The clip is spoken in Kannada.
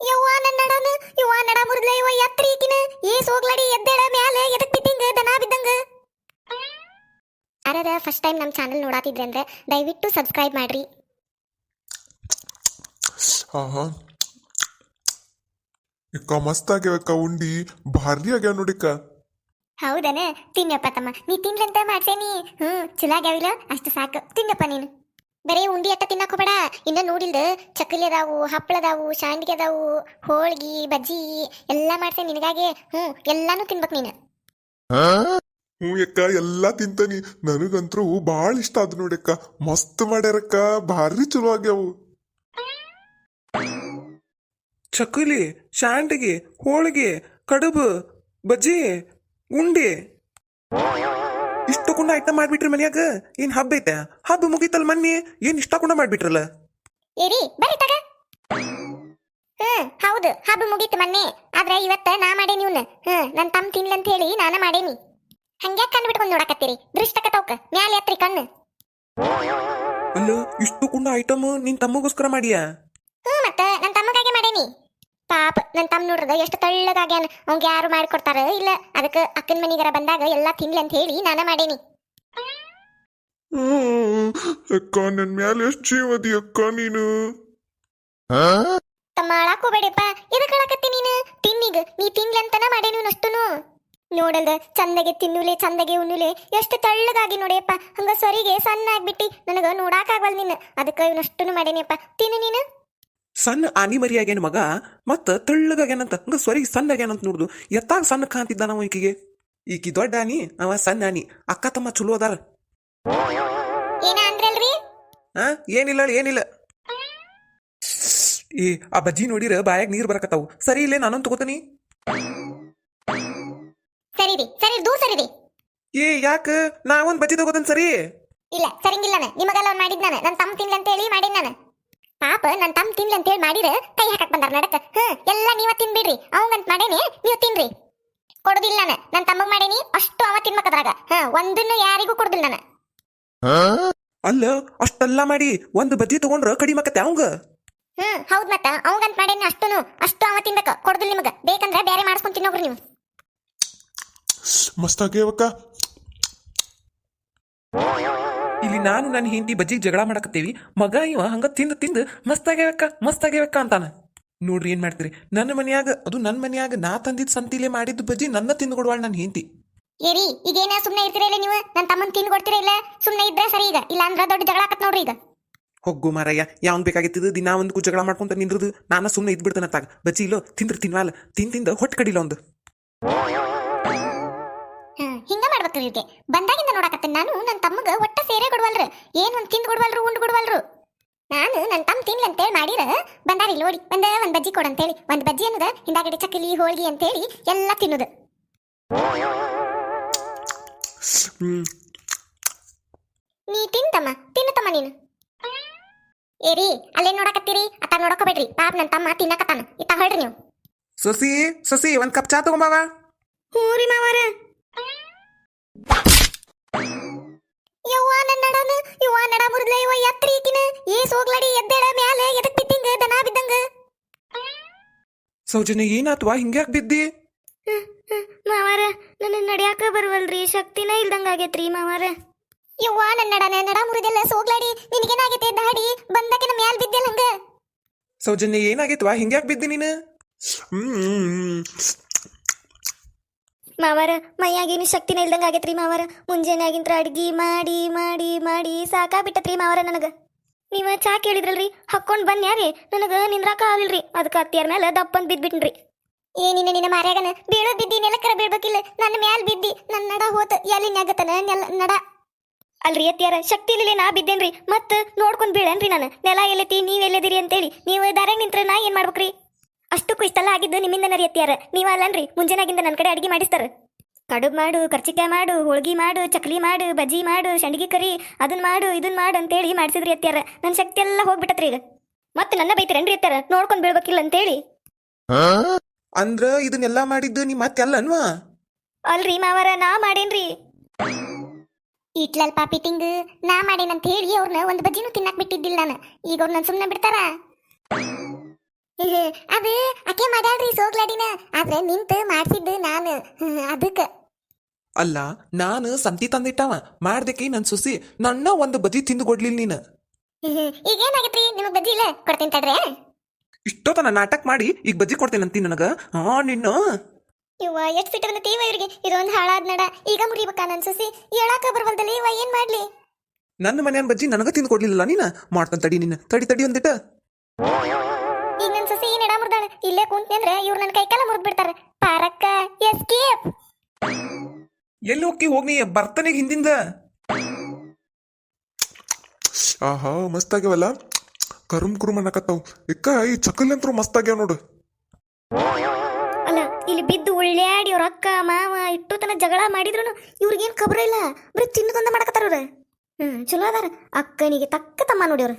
ಯವ್ವ ನನ್ನ ನಡನ ಯವ್ವ ನಡ ಮುರಿದ್ಲ ಯವ್ವ ಎತ್ತರ ಈಕಿನ. ಏ ಸೋಗ್ಲಡಿ ಎದ್ದೇಳ ಮ್ಯಾಲ ಎದಕ್ ಬಿದ್ದಿಂಗ ದನ ಬಿದ್ದಂಗ. ಅರದ ಫಸ್ಟ್ ಟೈಮ್ ನಮ್ಮ ಚಾನಲ್ ನೋಡಾತಿದ್ರೆ ಅಂದ್ರೆ ದಯವಿಟ್ಟು ಸಬ್ಸ್ಕ್ರೈಬ್ ಮಾಡ್ರಿ. ಆಹಾ. ಇಕ್ಕ ಮಸ್ತ್ ಆಗ್ಯಾವಕ್ಕ ಉಂಡಿ. ಭಾರಿ ಆಗ್ಯಾವ ನೋಡಿಕ್ಕ ಹೌದನ? ತಿನ್ನಪ್ಪ ತಮ್ಮ ನೀ ತಿನ್ಲಂತ ಮಾಡ್ಸೇನಿ. ಹ್ಮ್ ಚಲೋ ಆಗ್ಯಾವಿಲ್ಲ? ಅಷ್ಟು ಸಾಕು. ತಿನ್ನಪ್ಪ ನೀನು. ಬರೀ ಉಂಡಿ ಅಟ್ಟ ತಿನ್ನಕ್ ಬೇಡ ಇನ್ನ ನೋಡಿಲ್ದ ಚಕ್ಕಲಿ ಅದಾವು ಹಪ್ಪಳ ಅದಾವು ಶಾಂಡಿಗೆ ಅದಾವು ಹೋಳ್ಗಿ ಬಜ್ಜಿ ಎಲ್ಲ ಮಾಡ್ತೇನೆ ನಿನಗಾಗೆ. ಹ್ಮ್ ಎಲ್ಲಾನು ತಿನ್ಬೇಕು ನೀನು. ಹ್ಞೂ ಅಕ್ಕ ಎಲ್ಲಾ ತಿಂತಾನಿ. ನನಗಂತರೂ ಭಾಳ ಇಷ್ಟ ಆದ್ ನೋಡಕ್ಕ. ಮಸ್ತ್ ಮಾಡ್ಯಾರಕ್ಕ ಭಾರಿ ಚಲೋ ಆಗ್ಯಾವು. ಚಕ್ಕುಲಿ ಶಾಂಡಿಗೆ ಹೋಳಿಗೆ ಕಡುಬು ಬಜ್ಜಿ ಉಂಡಿ. ಇಷ್ಟಕೊಂಡ ಐಟಮ್ ಮಾಡ್ಬಿಟ್ರಿ ಮನ್ಯಾಗ? ಏನ್ ಹಬ್ಬ ಐತೆ? ಹಬ್ಬ ಮುಗೀತಲ್ ಮನ್ನಿ ಏನ್ ಇಷ್ಟಕೊಂಡ ಮಾಡ್ಬಿಟ್ರಲ್ಲ? ಏರಿ ಬರ್ರಿ ತಗ. ಹ್ಮ್ ಹೌದು ಹಬ್ಬ ಮುಗೀತು ಮನ್ನಿ. ಆದ್ರೆ ಇವತ್ತ ನಾ ಮಾಡೇನಿ ಇವ್ನ. ಹ್ಮ್ ನನ್ ತಮ್ಮ ತಿನ್ಲಂತ ಹೇಳಿ ನಾನ ಮಾಡೇನಿ. ಹಂಗ್ಯಾಕ್ ಕಣ್ಣು ಬಿಟ್ಕೊಂಡ್ ನೋಡಕತ್ತೀರಿ? ದೃಷ್ಟಕ ತೌಕ ಮ್ಯಾಲೆ ಎತ್ರಿ ಕಣ್ಣು. ಅಲ್ಲ ಇಷ್ಟಕೊಂಡ ಐಟಮ್ ನಿನ್ ತಮ್ಮಗೋಸ್ಕರ ಮಾಡಿಯಾ ಹ್ಮ್ ಮತ್ತ ನನ್ ತಮ್ಮಗಾಗೆ ಮಾಡೇನಿ ಪಾಪ ನನ್ ತಮ್ಮ ನೋಡ್ರದ ಎಷ್ಟು ತಳ್ಳಗಾಗ್ಯಾನ. ಅವ್ಗೆ ಯಾರು ಮಾಡ್ಕೊಡ್ತಾರ? ಇಲ್ಲ ಅದಕ್ಕೆ ಅಕ್ಕನ ಮನಿಗರ ಬಂದಾಗ ಎಲ್ಲಾ ತಿನ್ಲಿ ಅಂತ ಹೇಳಿ ನಾನ ಮಾಡೇನಿ. ಹ್ಮ್. ಅಕ್ಕ ನನ್ ಮ್ಯಾಲ ಎಷ್ಟ್ ಜೀವದಿ ಅಕ್ಕ ನೀನು? ತಮ್ಮ ಅಳಾಕ್ ಹೋಗ್ಬೇಡಪ್ಪ ಎದಕ್ ಅಳಕತ್ತಿ ನೀನು? ತಿನ್ನಿಗ ನೀ ತಿನ್ಲಿ ಅಂತನ ಮಾಡೇನಿ ಅಷ್ಟುನು. ನೋಡಲ್ದ ಚಂದಗೆ ತಿನ್ನುಲೆ ಚಂದಗೆ ಉಣ್ಣುಲೆ ಎಷ್ಟು ತಳ್ಳಗಾಗಿ ನೋಡಿಯಪ್ಪ ಹಂಗ ಸರಿಗೆ ಸಣ್ಣ ಆಗ್ಬಿಟ್ಟಿ ನನಗ ನೋಡಾಕ ಆಗಲ್ಲ ನೀನು. ಅದಕ್ಕ ಇವನಷ್ಟುನು ಮಾಡೇನಿಯಪ್ಪ. ತಿನ್ನು ನೀನು. ಸಣ್ಣ ಆನಿ ಮರಿ ಆಗ್ಯಾನ ಮಗ ಮತ್ತ ತೆಳ್ಳಗಾಗ್ಯಾನಂತ ಹಂಗ ಸ್ವರಿಗೆ ಸಣ್ಣ ಆಗ್ಯಾನಂತ ನೋಡುದು. ಎತ್ತಾಗ ಸಣ್ಣ ಕಾಂತಿದ್ದ ನಾವು ಈಕಿಗೆ. ಈಕಿ ದೊಡ್ಡ ಆನಿ ಅವ ಸಣ್ಣ ಆನಿ. ಅಕ್ಕ ತಮ್ಮ ಚಲೋ ಅದಾರ. ಆ ಏನಿಲ್ಲ ಏನಿಲ್ಲ. ಏ ಆ ಬಜ್ಜಿ ನೋಡಿರ ಬಾಯಾಗ ನೀರ್ ಬರಕತ್ತಾವು. ಸರಿ ಇಲ್ಲೇ ನಾನೊಂದು ತಗೋತೀನಿ. ಸರಿ ಸರಿ ಸರಿ ಏ ಯಾಕ? ನಾ ಒಂದ್ ಬಜ್ಜಿ ತಗೋತೀನಿ ಸರಿ? ಇಲ್ಲ ಸರಿಂಗಿಲ್ಲ ನಿಮಗೆಲ್ಲ ಮಾಡಿದ್ ನಾನು. ನನ್ನ ತಮ್ಮ ತಿನ್ಲಿ ಅಂತ ಹೇಳಿ ಮಾಡಿದ್ ನಾನು. ಪಾಪ ನನ್ನ ತಮ್ಮ ತಿನ್ಲಿ ಅಂತ ಹೇಳಿ ಮಾಡಿದ್ರೆ ಕೈ ಹಾಕಕ್ ಬಂದಾರ ನಡಕ. ಹ ಎಲ್ಲ ನೀವ ತಿನ್ಬಿಡ್ರಿ. ಅವಂಗಂತ ಮಾಡೇನಿ ನೀವು ತಿನ್ರಿ. ಕೊಡುದಿಲ್ಲ ನಾನು. ನನ್ನ ತಮ್ಮಗ್ ಮಾಡೇನಿ ಅಷ್ಟು ಅವ ತಿನ್ಬೇಕದ್ರಾಗ ಹ ಒಂದನ್ನು ಯಾರಿಗೂ ಕೊಡುದಿಲ್ಲ ನಾನು. ಅಲ್ಲ ಅಷ್ಟೆಲ್ಲ ಮಾಡಿ ಒಂದು ಬದಿ ತಗೊಂಡ್ರ ಕಡಿಮೆ ಆಕತ್ತೆ ಅವಂಗ? ಹ್ಮ್ ಹೌದ್ ಮತ್ತ. ಅವಂಗಂತ ಮಾಡೇನಿ ಅಷ್ಟುನು ಅಷ್ಟು ಅವ ತಿನ್ಬೇಕ. ಕೊಡುದಿಲ್ಲ ನಿಮಗ. ಬೇಕಂದ್ರೆ ಬೇರೆ ಮಾಡಿಸ್ಕೊಂಡ್ ತಿನ್ನೋಗ್ರಿ ನೀವು. ಮಸ್ತ್ ಆಗ್ಯಾವಕ್ಕ ಇಲ್ಲಿ ನಾನು ನನ್ನ ಹಿಂದಿ ಬಜ್ಜಿ ಜಗಳ ಮಾಡಕತ್ತೀವಿ ಮಗ ಇವ ಹಂಗ ತಿಂದು ತಿಂದು ಮಸ್ತ್ ಆಗ್ಯಾವಕ್ಕ ಮಸ್ತ್ ಆಗ್ಯಾವಕ್ಕ ಅಂತಾನ. ನೋಡ್ರಿ ಏನ್ ಮಾಡ್ತೀರಿ? ನನ್ನ ಮನ್ಯಾಗ ಅದು ನನ್ನ ಮನ್ಯಾಗ ನಾ ತಂದಿದ್ ಸಂತಿಲೆ ಮಾಡಿದ್ದು ಬಜ್ಜಿ ನನ್ನ ತಿಂದು ಕೊಡುವಾಳ ನನ್ನ ಹಿಂದಿ ಏರಿ ಈಗೇನ ಸುಮ್ಮನೆ ಇರ್ತೀರ ಇಲ್ಲ ನೀವು? ನನ್ನ ತಮ್ಮನ್ ತಿಂದು ಕೊಡ್ತೀರ ಇಲ್ಲ? ಸುಮ್ನೆ ಇದ್ರೆ ಸರಿ ಈಗ. ಇಲ್ಲ ಅಂದ್ರೆ ದೊಡ್ಡ ಜಗಳ ಆಕತ್ ನೋಡ್ರಿ ಈಗ. ಹೋಗು ಮಾರಯ್ಯ ಯಾವನ್ ಬೇಕಾಗಿತ್ತಿದ್ದು ದಿನ ಒಂದು ಜಗಳ ಮಾಡ್ಕೊಂತ ನಿಂದ್ರದು. ನಾನು ಸುಮ್ಮನೆ ಇದ್ಬಿಡ್ತಾನ ತಾಗ ಬಜ್ಜಿ ಇಲ್ಲೋ ತಿಂದ್ರ ತಿನ್ವಾಲ. ತಿನ್ ತಿಂದ ಹೊಟ್ಟೆ ಕಡಿಲ್ಲ ಒಂದು. ಹಿಂಗ ಬಂದಾಗಿಂದ ನೋಡಕತ್ತೇನೆ ನಾನು ನನ್ನ ತಮ್ಮಗ ಒಟ್ಟ ಸೇರೆ ಕೊಡ್ವಲ್ರು. ಏನು ಒಂದ್ ತಿಂದು ಕೊಡ್ವಲ್ರು ಉಂಡು ಕೊಡ್ವಲ್ರು? ನಾನು ನನ್ನ ತಮ್ಮ ತಿನ್ಲಿ ಅಂತೇಳಿ ಮಾಡಿರ ಬಂದಾರಿ ನೋಡಿ ಬಂದ ಒಂದು ಬಜ್ಜಿ ಕೊಡು ಅಂತೇಳಿ. ಒಂದು ಬಜ್ಜಿ ಅನ್ನೋದ ಹಿಂದಾಗಡೆ ಚಕ್ಕಲಿ ಹೋಳಿಗೆ ಅಂತೇಳಿ ಎಲ್ಲ ತಿನ್ನೋದು. ನೀ ತಿಂತಮ್ಮ ತಿನ್ನತಮ್ಮ ನೀನು. ಏರಿ ಅಲ್ಲೇ ನೋಡಕತ್ತೀರಿ? ಅತ್ತ ನೋಡಕೋಬೇಡ್ರಿ. ಪಾಪ ನನ್ನ ತಮ್ಮ ತಿನ್ನಕತ್ತಾನ. ಇತ್ತ ಹೇಳ್ರಿ ನೀವು. ಸೊಸಿ ಸೊಸಿ ಒಂದ್ ಕಪ್ ಚಾ ತಗೊಂಬಾವ ಹ್ಞೂ ರೀ ಮಾವಾರ. ಯವ್ವ ನಡ ಮುರಿದ್ಲ ಈಕಿನ. ಏ ಸೋಗ್ಲಡಿ ಎದ್ದೇಳ ಮ್ಯಾಲೆ ಎದಕ್ ಬಿದ್ದಿಂಗ ದನ ಬಿದ್ದಂಗ. ಸೌಜನ್ಯ ಏನಾತ್ವಾ ಹಿಂಗ್ಯಾಕ್ ಬಿದ್ದಿ? ಮಾವಾರ ನನ್ನ ನಡ್ಯಾಕ ಬರುವಲ್ರಿ. ಶಕ್ತಿನ ಇಲ್ದಂಗ ಆಗೈತ್ರಿ ಮಾವಾರ. ಯವ್ವ ನನ್ನ ನಡನೆ ನಡ ಮುರಿದೆಲ್ಲ ಸೋಗ್ಲಾಡಿ. ನಿನಗೇನಾಗೈತೆ ದಾಡಿ ಬಂದಕಿನ ಮ್ಯಾಲ ಬಿದ್ದೆಲ್ಲ ಹಂಗ. ಸೌಜನ್ಯ ಏನಾಗೈತ್ವಾ ಹಿಂಗ್ಯಾಕ್ ಬಿದ್ದಿ ನೀನು? ಹ್ಮ್. ಮಾವಾರ ಮೈಯಾಗೇನು ಶಕ್ತಿನ ಇಲ್ದಂಗ ಆಗೈತ್ರಿ ಮಾವಾರ. ಮುಂಜಾನೆ ಆಗಿಂತ್ರ ಅಡ್ಗಿ ಮಾಡಿ ಮಾಡಿ ಮಾಡಿ ಸಾಕಾಗ್ಬಿಟ್ಟತ್ರಿ ಮಾವಾರ ನನಗ. ನೀವ ಚಾ ಕೇಳಿದ್ರಲ್ರಿ? ಹಾಕೊಂಡ್ ಬನ್ಯಾರಿ ನನಗ ನಿಂದ್ರಾಕ ಆಗಿಲ್ರಿ ಅದಕ್ಕ ಅತ್ತಿಯರ್ ಮೇಲೆ ದಪ್ಪಂದ್ ಬಿದ್ಬಿಟ್ನ್ರಿ. ಏನಿನ ನಿನ್ನ ಮಾರ್ಯಾಗನ ಬೀಳೋ ಬಿದ್ದಿ ನೆಲಕರ ಬೀಳ್ಬೇಕಿಲ್ಲ. ನನ್ನ ಮ್ಯಾಲ್ ಬಿದ್ದಿ ನನ್ನ ನಡ ಹೋತ ನಗತನ ನೆಲ, ನಡ. ಅಲ್ರಿ ಅತ್ತಿಯಾರ, ಶಕ್ತಿ ಇಲ್ಲೇ ನಾ ಬಿದ್ದೇನ್ರಿ. ಮತ್ತ ನೋಡ್ಕೊಂಡ್ ಬೀಳೇನ್ರಿ ನಾನು. ನೆಲ ಎಲ್ಲೈತಿ, ನೀವ್ ಎಲ್ಲದಿರಿ ಅಂತೇಳಿ. ನೀವು ದಾರ್ಯಾಗ ನಿಂತ್ರ ನಾ ಏನ್ ಮಾಡ್ಬೇಕ್ರಿ? ಅಷ್ಟಕ್ಕೂ ಇಷ್ಟೆಲ್ಲ ಆಗಿದ್ದು ನಿಮ್ಮಿಂದ ನೀವ ಅಲ್ಲನ್ರಿ ಮುಂಜಾನಾಗಿಂದ ನನ್ನ ಕಡೆ ಅಡಿಗೆ ಮಾಡಿಸ್ತಾರ. ಕಡುಬು ಮಾಡು ಕರ್ಚಿಕಾಯಿ ಮಾಡು ಹೋಳ್ಗಿ ಮಾಡು ಚಕ್ಲಿ ಮಾಡು ಬಜ್ಜಿ ಮಾಡು ಸಂಡಿಗೆ ಕರಿ ಅದನ್ನ ಮಾಡು ಇದನ್ನ ಮಾಡು ಅಂತೇಳಿ ಮಾಡಿಸಿದ್ರಿ ಅತ್ಯಾರ. ನನ್ನ ಶಕ್ತಿ ಎಲ್ಲ ಹೋಗ್ಬಿಟ್ಟತ್ರಿ ಈಗ. ಮತ್ತೆ ನನ್ನ ಬೈತೀರೇನ್ರಿ ಅತ್ಯಾರ? ನೋಡ್ಕೊಂಡ್ ಬೀಳ್ಬೇಕಿಲ್ಲ ಅಂತೇಳಿ. ಅಂದ್ರ ಇದನ್ನೆಲ್ಲ ಮಾಡಿದ್ದು ನೀ ಮತ್ತೆ ಅನ್ವಾ ಅಲ್ರಿ ಮಾವರ ನಾ ಮಾಡೇನ್ರಿ. ಇಟ್ಲಲ್ ಪಾಪಿ ತಿಂಗ್ ನಾ ಮಾಡೇನಂತ ಹೇಳಿ ಅವ್ರನ್ನ ಒಂದ್ ಬಜ್ಜಿನೂ ತಿನ್ನಕ್ ಬಿಟ್ಟಿದ್ದಿಲ್ಲ ನಾನು. ಈಗ ಅವ್ರನ್ನ ಸುಮ್ಮನೆ ಬಿಡ್ತಾರ? ಅದು ಅಕೆ ಮಾಡ್ಯಾಳ್ರಿ ಸೋಗ್ಲಾಡಿನ. ಆದ್ರೆ ನಿಂತು ಮಾಡ್ಸಿದ್ದು ನಾನು. ಅದಕ್ಕ. ಅಲ್ಲ ನಾನು ಸಂತಿ ತಂದಿಟ್ಟವ. ಮಾಡ್ದಕ್ಕೆ ನನ್ ಸುಸಿ ನನ್ನ ಒಂದು ಬದಿ ತಿಂದು ಕೊಡ್ಲಿಲ್ಲ ನೀನು. ಈಗ ಏನಾಗತ್ರಿ ನಿಮಗ್ ಬಜ್ಜಿ ಇಲ್ಲ? ಕೊಡ್ತೀನಿ ತಡ್ರೆ ಇಷ್ಟೊತ್ತನ ನಾಟಕ ಮಾಡಿ ಈಗ ಬಜ್ಜಿ ಕೊಡ್ತೇನೆ ಅಂತೀನಿ ನನಗ. ಹಾ ನಿನ್ನ? ಇವ ಎಷ್ಟ್ ಸಿಟ್ಟು ಬಂದ ತೀವ ಇವ್ರಿಗೆ? ಇದೊಂದು ಹಾಳಾದ್ ನಡ. ಈಗ ಮುರಿಬೇಕಾ ನನ್ ಸುಸಿ? ಹೇಳಾಕ ಬರ್ವಲ್ದಲ್ಲಿ ಇವ ಏನ್ ಮಾಡ್ಲಿ? ನನ್ನ ಮನೆಯನ್ ಬಜ್ಜಿ ನನಗ ತಿಂದು ಕೊಡ್ಲಿಲ್ಲ ನೀನ? ಮಾಡ್ತಾನೆ ತಡಿ ನಿನ್ನ. ತಡಿ ತಡಿ ಒಂದಿಟ್ಟ ಮುರ್ದಾಳ ಇಲ್ಲೇ ಕುಂತ್ನಿ ಅಂದ್ರೆ ಇವ್ರು ನನ್ನ ಕೈಕಾಲ ಮುರಿದ್ ಬಿಡ್ತಾರೆ. ಪಾರಕ್ಕ ಎಸ್ಕೇಪ್ ಎಲ್ಲಿ ಹೋಗಿ ಹೋಗ್ನಿ ಬರ್ತನೆಗೆ ಹಿಂದಿಂದ? ಆಹಾ ಮಸ್ತ್ ಆಗ್ಯಾವಲ್ಲ. ಕರುಮ್ ಕುರುಮ್ ಅನ್ನಕತ್ತಾವ್. ಇಕ್ಕ ಈ ಚಕಲ್ ಅಂತೂ ಮಸ್ತ್ ಆಗ್ಯಾವ ನೋಡು. ಅಲ್ಲ ಇಲ್ಲಿ ಬಿದ್ದು ಉಳ್ಳಾಡಿ ಅವ್ರ ಅಕ್ಕ ಮಾವ ಇಟ್ಟು ತನ ಜಗಳ ಮಾಡಿದ್ರು ಇವ್ರಿಗೇನ್ ಖಬರ ಇಲ್ಲ. ಬರೀ ತಿನ್ನದಂದ ಮಾಡಕತ್ತಾರ ಅವ್ರ. ಹ್ಮ್ ಚಲೋ ಅದಾರ. ಅಕ್ಕನಿಗೆ ತಕ್ಕ ತಮ್ಮ ನೋಡಿ ಅವ್ರು.